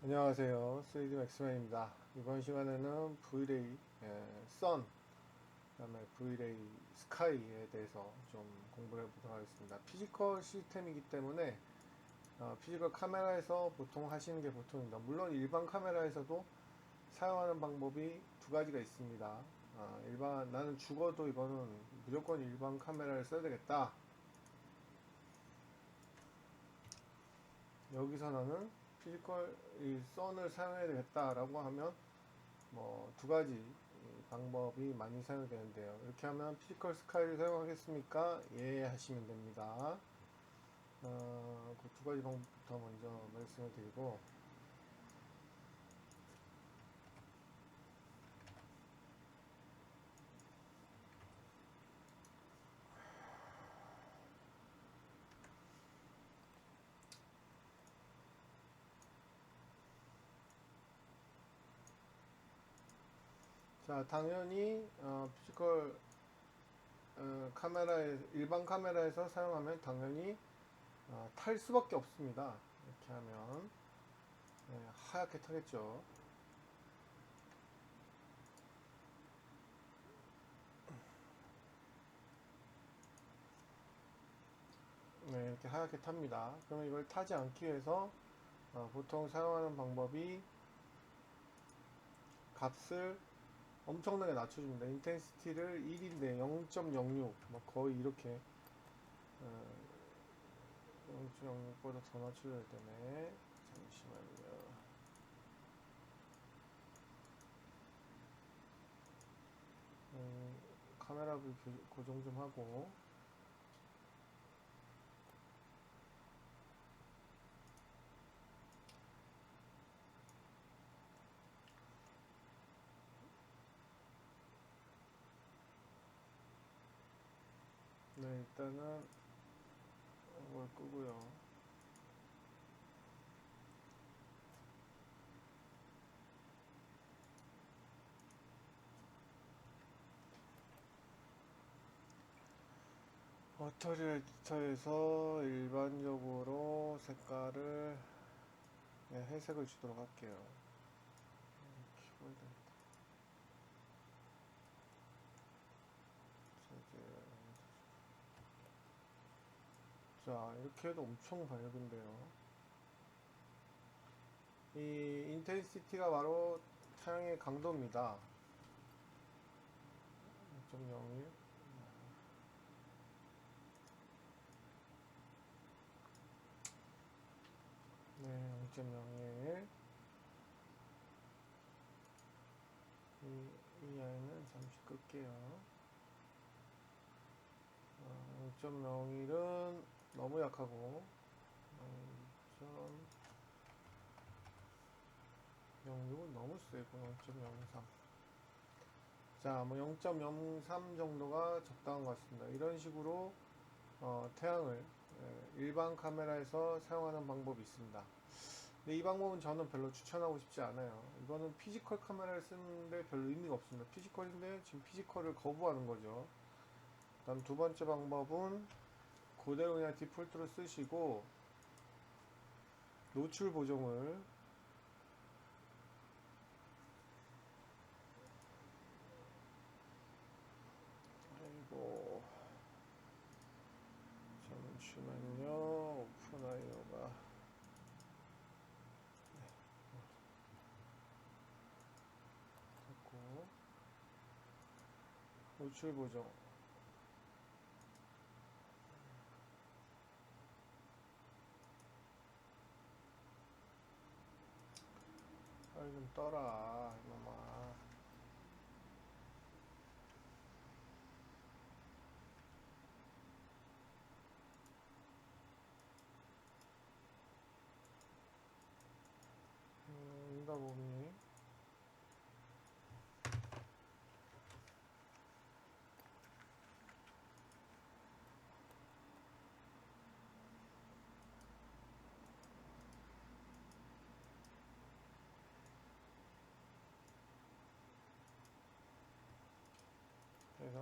안녕하세요. 3D 맥스맨입니다. 이번 시간에는 V-Ray, 예, 선, 그 다음에 V-Ray 스카이에 대해서 좀 공부를 해보도록 하겠습니다. 피지컬 시스템이기 때문에 어, 피지컬 카메라에서 보통 하시는 게 보통입니다. 물론 일반 카메라에서도 사용하는 방법이 두 가지가 있습니다. 어, 일반 나는 죽어도 이거는 무조건 일반 카메라를 써야 되겠다. 여기서 나는 피지컬 이 선을 사용해야 되겠다라고 하면 뭐 두 가지 이 방법이 많이 사용이 되는데요. 이렇게 하면 피지컬 스카이를 사용하겠습니까? 예 하시면 됩니다. 어, 그 두 가지 방법부터 먼저 말씀을 드리고 자, 당연히 어, 피지컬 어, 카메라에 일반 카메라에서 사용하면 당연히 어, 탈 수밖에 없습니다. 이렇게 하면 네, 하얗게 타겠죠. 네, 이렇게 하얗게 탑니다. 그러면 이걸 타지 않기 위해서 어, 보통 사용하는 방법이 값을 엄청나게 낮춰줍니다. 인텐시티를 1인데 0.06, 뭐 거의 이렇게 어, 0.06보다 더 낮춰줘야 되네. 잠시만요. 음, 카메라 불 교- 고정 좀 하고 일단은 이걸 끄고요. 버터리 에디터에서 일반적으로 색깔을 네, 회색을 주도록 할게요. 음, 키보드 저기 자 이렇게 해도 엄청 밝은데요. 이 인텐시티가 바로 차량의 강도입니다. 0.01 네, 0.01. 이, 이 아이는 잠시 끌게요. 어, 0.01은 너무 약하고, 0.06은 너무 세고, 0.03. 자, 뭐 0.03 정도가 적당한 것 같습니다. 이런 식으로 어, 태양을 예, 일반 카메라에서 사용하는 방법이 있습니다. 근데 이 방법은 저는 별로 추천하고 싶지 않아요. 이거는 피지컬 카메라를 쓰는데 별로 의미가 없습니다. 피지컬인데 지금 피지컬을 거부하는 거죠. 다음 두 번째 방법은 그대로 그냥 디폴트로 쓰시고 노출 보정을 아이고 잠시만요. 오픈하이어가. 됐고. 노출 보정 떠라 이놈아 음, 인가 보니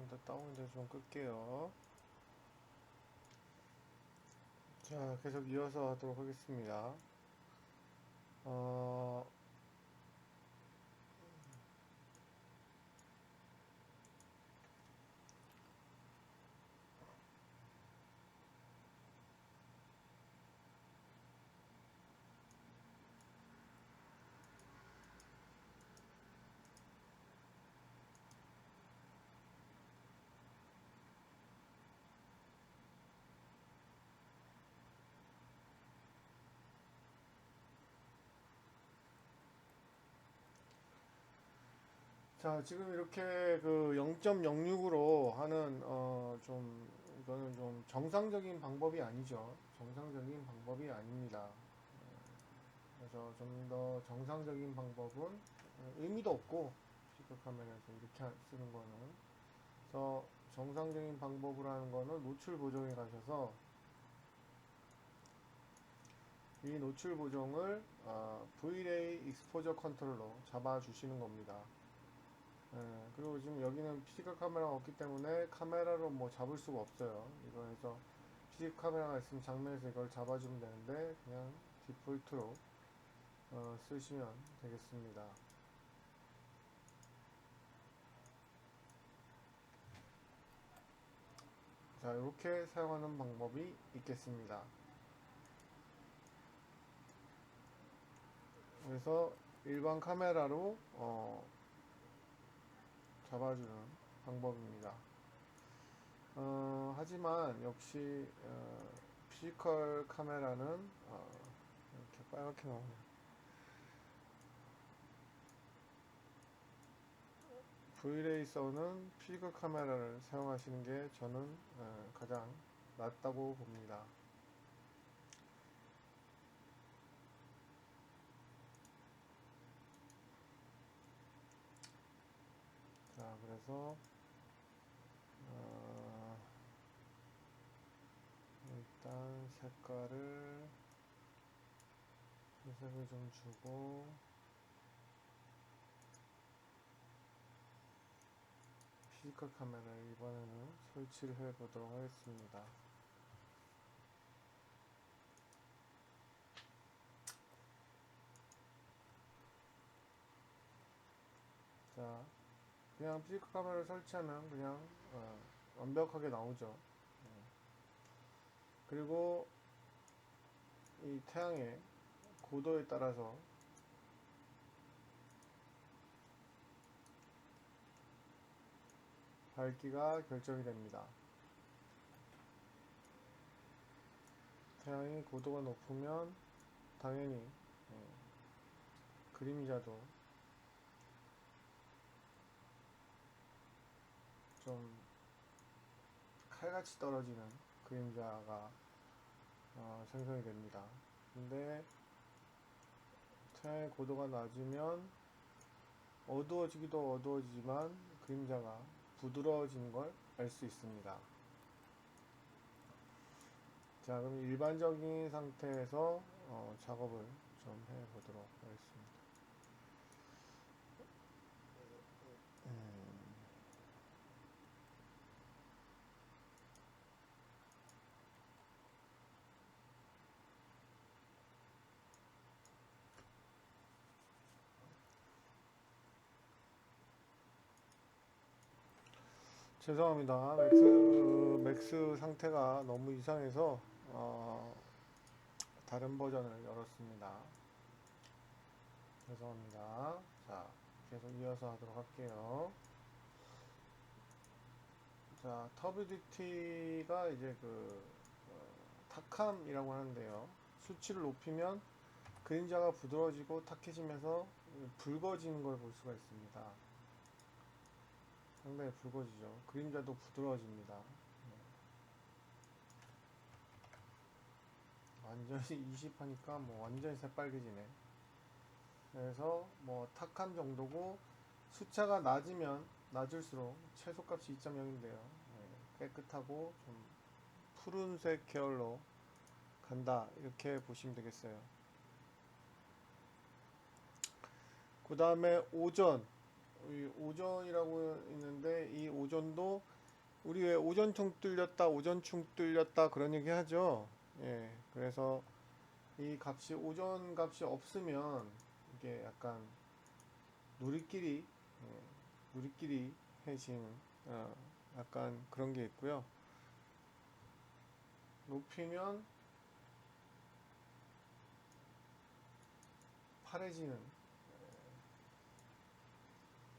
죄송합니다. 다운인데 좀 끌게요. 자, 계속 이어서 하도록 하겠습니다. 어, 자, 지금 이렇게 그 0.06으로 하는 어 좀 이거는 좀 정상적인 방법이 아니죠. 정상적인 방법이 아닙니다. 어, 그래서 좀 더 정상적인 방법은 의미도 없고 피크 카메라에서 이렇게 하- 쓰는 거는 그래서 정상적인 방법으로 하는 거는 노출 보정에 가셔서 이 노출 보정을 어, V-Ray 익스포저 컨트롤러 잡아 주시는 겁니다. 예, 그리고 지금 여기는 피지컬 카메라가 없기 때문에 카메라로 뭐 잡을 수가 없어요. 이거 해서 피지컬 카메라가 있으면 장면에서 이걸 잡아주면 되는데 그냥 디폴트로 어, 쓰시면 되겠습니다. 자, 이렇게 사용하는 방법이 있겠습니다. 그래서 일반 카메라로 어, 잡아주는 방법입니다. 어, 하지만 역시 어, 피지컬 카메라는 어, 이렇게 빨갛게 나오네요. V레이서는 피지컬 카메라를 사용하시는 게 저는 어, 가장 낫다고 봅니다. 자, 그래서 어, 일단 색깔을 회색을 좀 주고 피지컬 카메라를 이번에는 설치를 해 보도록 하겠습니다. 자, 그냥 피지컬 카메라를 설치하면 그냥 어, 완벽하게 나오죠. 네. 그리고 이 태양의 고도에 따라서 밝기가 결정이 됩니다. 태양이 고도가 높으면 당연히 예, 그림자도 좀 칼같이 떨어지는 그림자가 어, 생성이 됩니다. 근데 태양의 고도가 낮으면 어두워지기도 어두워지지만 그림자가 부드러워지는 걸 알 수 있습니다. 자, 그럼 일반적인 상태에서 어, 작업을 좀 해보도록 하겠습니다. 음. 죄송합니다. 맥스, 맥스 상태가 너무 이상해서 어, 다른 버전을 열었습니다. 죄송합니다. 자, 계속 이어서 하도록 할게요. 자, 터비디티가 이제 그 어, 탁함이라고 하는데요. 수치를 높이면 그림자가 부드러워지고 탁해지면서 붉어지는 걸 볼 수가 있습니다. 상당히 붉어지죠. 그림자도 부드러워집니다. 네. 완전히 20 하니까 뭐 완전히 새빨개지네. 그래서 뭐 탁한 정도고 숫자가 낮으면 낮을수록 최소값이 2.0인데요. 깨끗하고 좀 푸른색 계열로 간다 이렇게 보시면 되겠어요. 그 다음에 오전 이 오전이라고 있는데 이 오전도 우리 왜 오전충 뚫렸다 오전충 뚫렸다 그런 얘기 하죠. 예 그래서 이 값이 오전 값이 없으면 이게 약간 누리끼리 예, 누리끼리 해지는 어, 약간 그런 게 있고요. 높이면 파래지는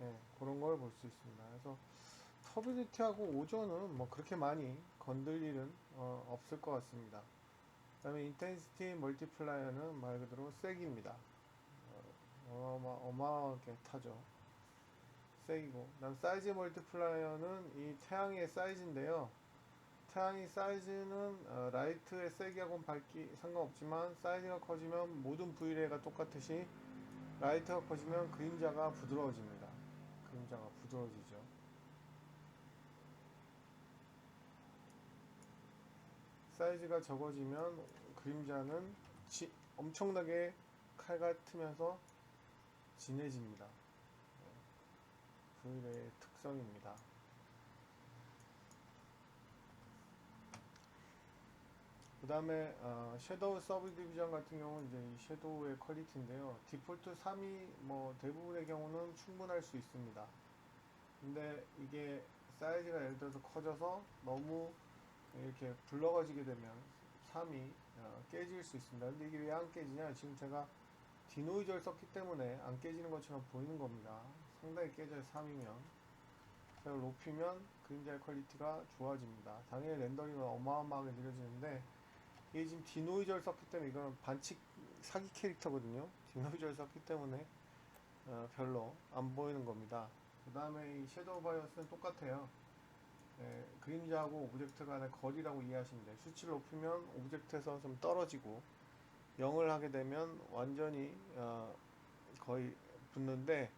예, 그런 걸 볼 수 있습니다. 그래서 터비디티하고 오전은 뭐 그렇게 많이 건들 일은 어, 없을 것 같습니다. 그 다음에 인텐시티 멀티플라이어는 말 그대로 세기입니다. 어, 어마, 어마하게 타죠. 색이고 그 다음 사이즈 멀티플라이어는 이 태양의 사이즈인데요 태양의 사이즈는 어, 라이트의 세기하고는 밝기 상관없지만 사이즈가 커지면 모든 V레이가 똑같듯이 라이트가 커지면 그림자가 부드러워집니다 그림자가 부드러워지죠 사이즈가 적어지면 그림자는 지- 엄청나게 칼 같으면서 진해집니다. V레이의 특성입니다. 그 다음에 어, 섀도우 서브 디비전 같은 경우는 이제 이 섀도우의 퀄리티인데요. 디폴트 3이 뭐 대부분의 경우는 충분할 수 있습니다. 근데 이게 사이즈가 예를 들어서 커져서 너무 이렇게 붉어지게 되면 3이 어, 깨질 수 있습니다. 근데 이게 왜 안 깨지냐? 지금 제가 디노이저를 썼기 때문에 안 깨지는 것처럼 보이는 겁니다. 상당히 깨져요, 3이면. 그래서 높이면 그림자의 퀄리티가 좋아집니다. 당연히 렌더링은 어마어마하게 느려지는데, 이게 지금 디노이저를 썼기 때문에 이건 반칙 사기 캐릭터거든요. 디노이저를 썼기 때문에 어, 별로 안 보이는 겁니다. 그 다음에 이 섀도우 바이어스는 똑같아요. 예, 그림자하고 오브젝트 간의 거리라고 이해하시면 돼요. 수치를 높이면 오브젝트에서 좀 떨어지고 0을 하게 되면 완전히 어, 거의 붙는데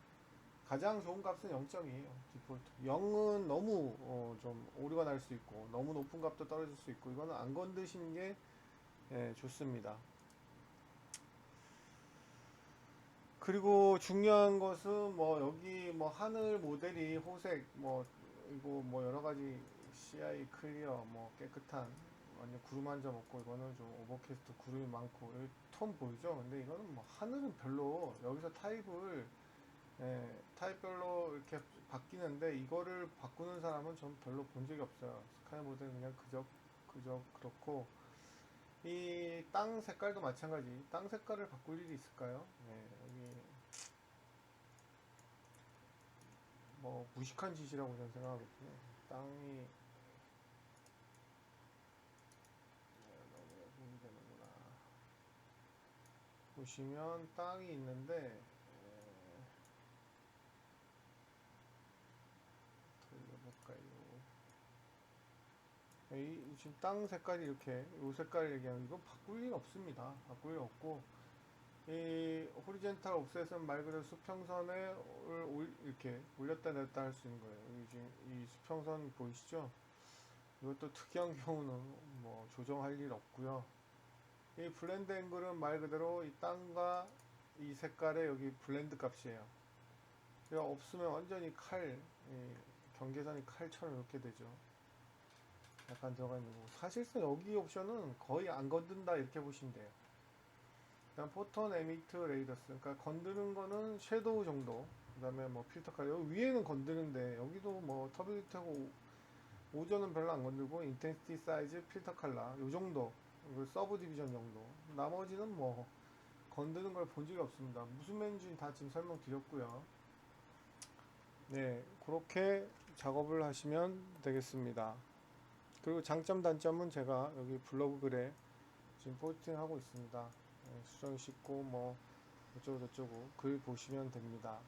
가장 좋은 값은 0점이에요. 디폴트. 0은 너무 어, 좀 오류가 날 수 있고 너무 높은 값도 떨어질 수 있고 이거는 안 건드시는 게 예, 좋습니다. 그리고 중요한 것은 뭐 여기 뭐 하늘 모델이 호색 뭐 이거 뭐 여러 가지 CI 클리어 뭐 깨끗한 완전 구름 한 점 없고 이거는 좀 오버캐스트 구름이 많고 톤 보이죠? 근데 이거는 뭐 하늘은 별로 여기서 타입을 예, 타입별로 이렇게 바뀌는데 이거를 바꾸는 사람은 전 별로 본 적이 없어요. 스카이 모델 그냥 그저 그저 그렇고 이 땅 색깔도 마찬가지. 땅 색깔을 바꿀 일이 있을까요? 네, 여기 뭐 무식한 짓이라고 저는 생각하거든요. 땅이 네, 너무 되는구나. 보시면 땅이 있는데 에, 돌려볼까요? 이 지금 땅 색깔이 이렇게 이 색깔 얘기하면 이거 바꿀 일 없습니다. 바꿀 일 없고 이 호리젠탈 옵셋은 말 그대로 수평선을 올- 이렇게 올렸다 내렸다 할 수 있는 거예요. 지금 이 수평선 보이시죠? 이것도 특이한 경우는 뭐 조정할 일 없고요. 이 블렌드 앵글은 말 그대로 이 땅과 이 색깔의 여기 블렌드 값이에요. 이거 없으면 완전히 칼, 이 경계선이 칼처럼 이렇게 되죠. 약간 들어가 있는 거. 사실상 여기 옵션은 거의 안 건든다 이렇게 보시면 돼요. 그다음 포톤 에미트 레이더스. 그러니까 건드는 거는 섀도우 정도. 그 다음에 뭐 필터 칼. 여기 위에는 건드는데 여기도 뭐 터빌리트하고 오전은 별로 안 건들고 인텐시티 사이즈 필터 칼라 요 정도. 그리고 서브 디비전 정도. 나머지는 뭐 건드는 걸 본 적이 없습니다. 무슨 메뉴인지 다 지금 설명드렸고요. 네, 그렇게 작업을 하시면 되겠습니다. 그리고 장점 단점은 제가 여기 블로그 글에 지금 포스팅 하고 있습니다. 네, 수정 씻고 뭐 어쩌고 저쩌고 글 보시면 됩니다.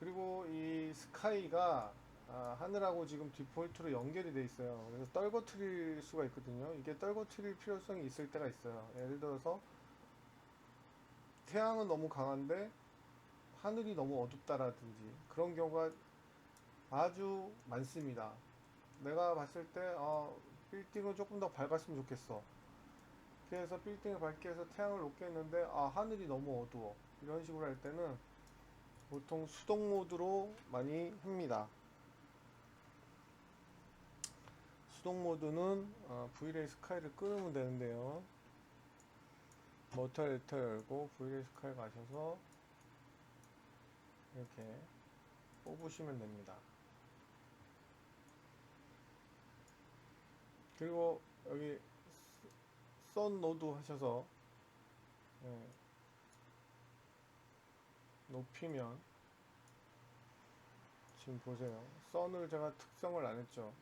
그리고 이 스카이가 아, 하늘하고 지금 디폴트로 연결이 돼 있어요. 그래서 떨궈트릴 수가 있거든요. 이게 떨궈트릴 필요성이 있을 때가 있어요. 예를 들어서 태양은 너무 강한데 하늘이 너무 어둡다라든지 그런 경우가 아주 많습니다. 내가 봤을 때 어, 빌딩은 조금 더 밝았으면 좋겠어. 그래서 빌딩을 밝게 해서 태양을 높게 했는데 아 하늘이 너무 어두워. 이런 식으로 할 때는 보통 수동 모드로 많이 합니다. 수동 모드는 어, V레이 스카이를 끊으면 되는데요. 모터 엘터 열고 V레이 스카이 가셔서 이렇게 뽑으시면 됩니다. 그리고 여기 썬 노드 하셔서 예, 높이면 지금 보세요. 썬을 제가 특성을 안 했죠.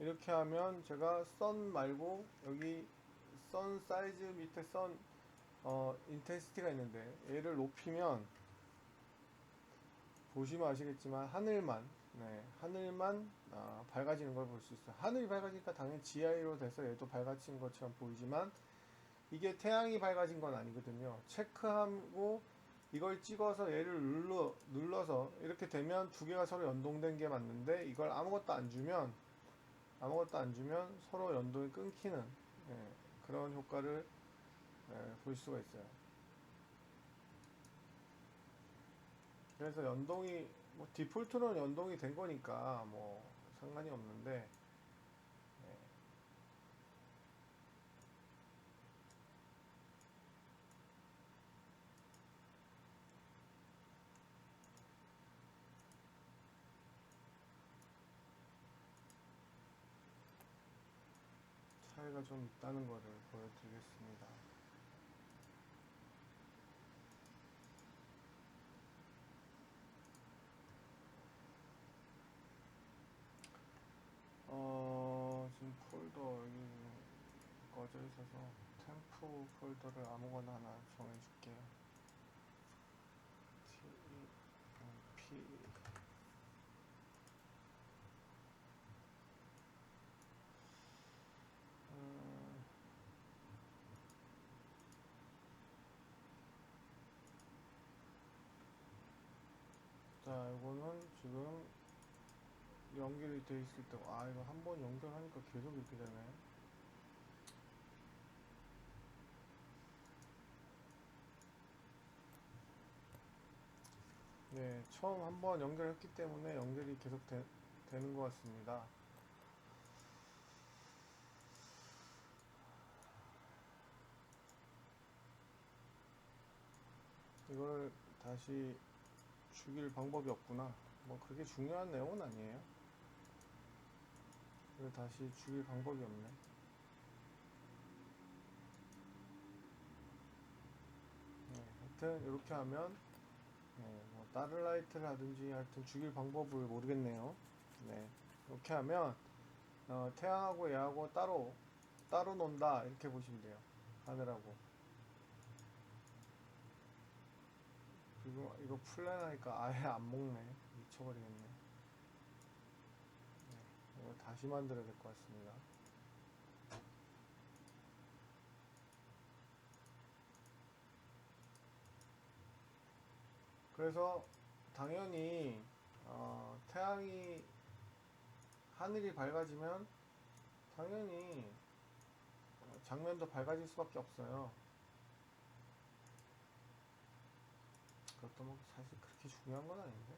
이렇게 하면 제가 썬 말고 여기 썬 사이즈 밑에 썬 어, 인텐시티가 있는데 얘를 높이면 보시면 아시겠지만 하늘만 네, 하늘만 아, 밝아지는 걸 볼 수 있어요. 하늘이 밝아지니까 당연히 GI로 돼서 얘도 밝아진 것처럼 보이지만 이게 태양이 밝아진 건 아니거든요. 체크하고 이걸 찍어서 얘를 눌러 눌러서 이렇게 되면 두 개가 서로 연동된 게 맞는데 이걸 아무것도 안 주면 아무것도 안 주면 서로 연동이 끊기는 예, 그런 효과를 예, 볼 수가 있어요. 그래서 연동이 뭐 디폴트는 연동이 된 거니까 뭐 상관이 없는데 예. 차이가 좀 있다는 거를 보여드리겠습니다. 어, 지금 폴더 여기 꺼져 있어서 템프 폴더를 아무거나 하나 정해줄게요. T, E, P. 음, 자, 이거는 지금 연결이 돼 있을 때, 아, 이거 한 번 연결하니까 계속 이렇게 되네. 네, 처음 한번 연결했기 때문에 연결이 계속 되, 되는 것 같습니다. 이걸 다시 죽일 방법이 없구나. 뭐 그게 중요한 내용은 아니에요. 이걸 다시 죽일 방법이 없네. 네, 하여튼 이렇게 하면 네, 뭐 다른 라이트를 하든지 하여튼 죽일 방법을 모르겠네요. 네, 이렇게 하면 어, 태양하고 얘하고 따로 따로 논다 이렇게 보시면 돼요. 하늘하고. 그리고 이거 플랜하니까 아예 안 먹네. 미쳐버리겠네. 네, 이거 다시 만들어야 될 것 같습니다. 그래서 당연히 어, 태양이 하늘이 밝아지면 당연히 어, 장면도 밝아질 수밖에 없어요. 그것도 뭐 사실 그렇게 중요한 건 아닌데.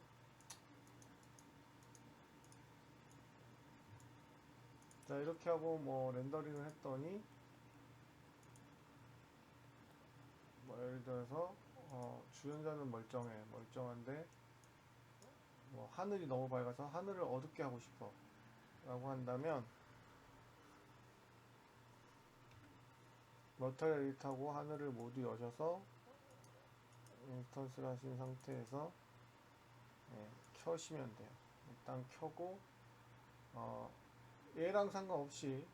자 이렇게 하고 뭐 렌더링을 했더니 뭐 예를 들어서 어, 주연자는 멀쩡해 멀쩡한데 뭐 하늘이 너무 밝아서 하늘을 어둡게 하고 싶어 라고 한다면 머터리 에디트하고 하늘을 모두 여셔서 인스턴스를 하신 상태에서 예, 켜시면 돼요. 일단 켜고 어, 얘랑 상관없이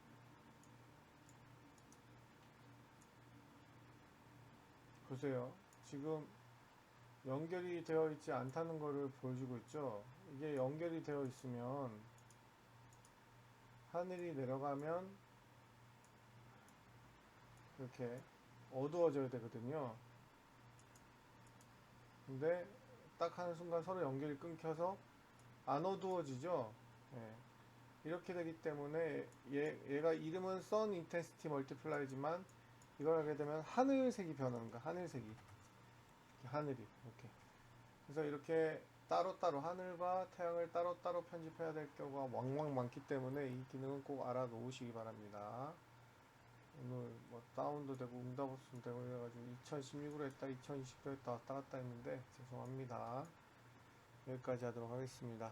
보세요 지금 연결이 되어 있지 않다는 것을 보여주고 있죠. 이게 연결이 되어 있으면 하늘이 내려가면 이렇게 어두워져야 되거든요. 근데 딱 하는 순간 서로 연결이 끊겨서 안 어두워지죠. 예. 이렇게 되기 때문에 얘, 얘가 이름은 Sun Intensity Multiplier지만 이걸 하게 되면 하늘색이 변하는 거야. 하늘색이. 하늘이 이렇게. 그래서 이렇게 따로따로 하늘과 태양을 따로따로 편집해야 될 경우가 왕왕 많기 때문에 이 기능은 꼭 알아놓으시기 바랍니다. 오늘 뭐 다운도 되고 응답없음 되고 그래가지고 2016으로 했다 2020로 했다 왔다 갔다 했는데 죄송합니다. 여기까지 하도록 하겠습니다